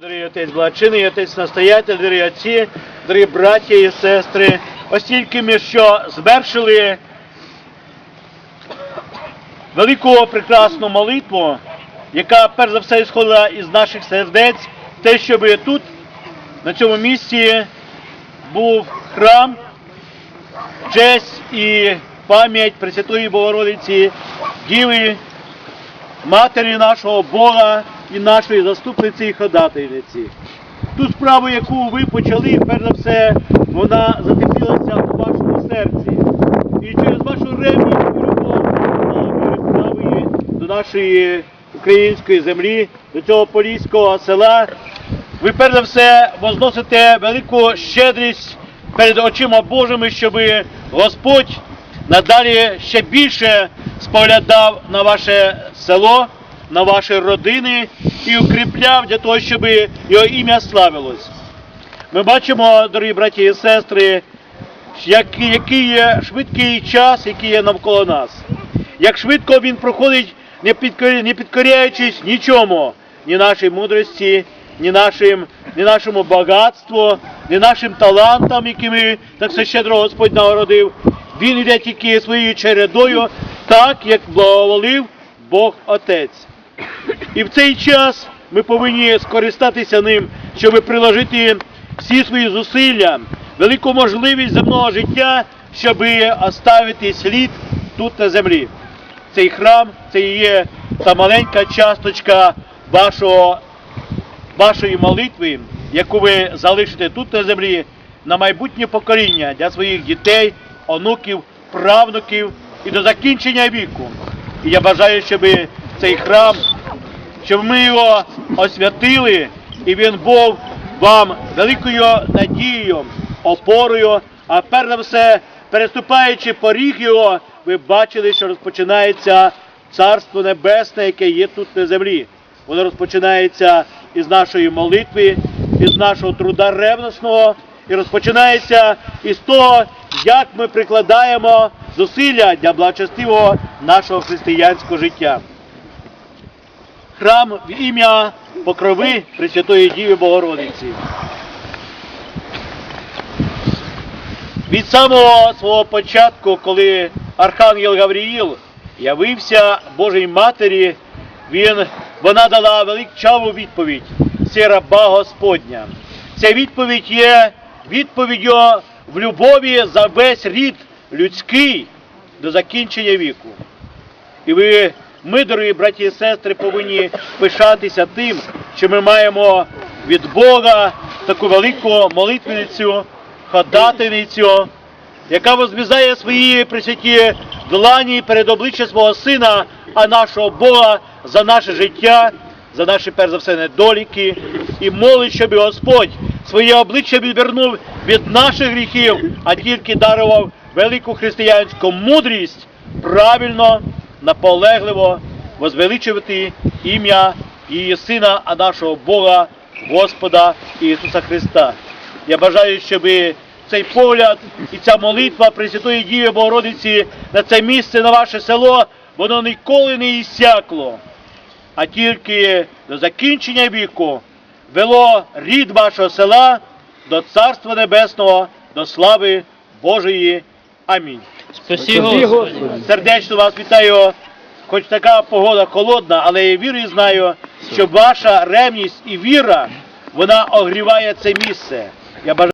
Дорогі отець благочинний, отець настоятель, дорогі отці, дорогі браття і сестри, оскільки ми що звершили велику прекрасну молитву, яка перш за все ісходила із наших сердець, те, щоб тут, на цьому місці, був храм, честь і пам'ять Пресвятої Богородиці, Діви, Матері нашого Бога і нашої заступниці і ходатайниці. Ту справу, яку ви почали, перш за все, вона затеплілася у вашому серці. І через вашу ревність і любов до нашої української землі, до цього поліського села, ви перш за все возносите велику щедрість перед очима Божими, щоб Господь надалі ще більше споглядав на ваше село, на ваші родини і укріпляв для того, щоб його ім'я славилось. Ми бачимо, дорогі браті і сестри, який, є швидкий час, який є навколо нас. Як швидко він проходить, не, підкоря- не підкоряючись нічому, ні нашій мудрості, ні, нашим, ні нашому багатству, ні нашим талантам, якими так все щедро Господь нагородив. Він йде тільки своєю чередою, так як благоволив Бог Отець. І в цей час ми повинні скористатися ним, щоб приложити всі свої зусилля, велику можливість земного життя, щоб оставити слід тут на землі. Цей храм це є та маленька часточка вашого, вашої молитви, яку ви залишите тут на землі на майбутнє покоління для своїх дітей, онуків, правнуків і до закінчення віку. І я бажаю, щоб цей храм щоб ми його освятили, і він був вам великою надією, опорою, а перш за все, переступаючи поріг його, ви бачили, що розпочинається Царство Небесне, яке є тут на землі. Воно розпочинається із нашої молитви, із нашого труда ревностного, і розпочинається із того, як ми прикладаємо зусилля для благочестивого нашого християнського життя храм в ім'я Покрови Пресвятої Діви Богородиці. Від самого свого початку, коли Архангел Гавріїл явився Божій Матері, він, вона дала величаву відповідь. Це раба Господня. Ця відповідь є відповіддю в любові за весь рід людський до закінчення віку. І ви, ми, дорогі браті і сестри, повинні пишатися тим, що ми маємо від Бога таку велику молитвеницю, ходатайницю, яка возбізає свої присвяті долані перед обличчя свого сина, а нашого Бога за наше життя, за наші перш за все недоліки, і молить, щоб Господь своє обличчя відвернув від наших гріхів, а тільки дарував велику християнську мудрість правильно, наполегливо возвеличувати ім'я її Сина, а нашого Бога, Господа Ісуса Христа. Я бажаю, щоб цей погляд і ця молитва Пресвятої Діви Богородиці на це місце, на ваше село, воно ніколи не іссякло, а тільки до закінчення віку вело рід вашого села до Царства Небесного, до слави Божої. Амінь. Спасі Господи. Сердечно вас вітаю. Хоч така погода холодна, але я вірю і знаю, що ваша ревність і віра вона огріває це місце. Я бажаю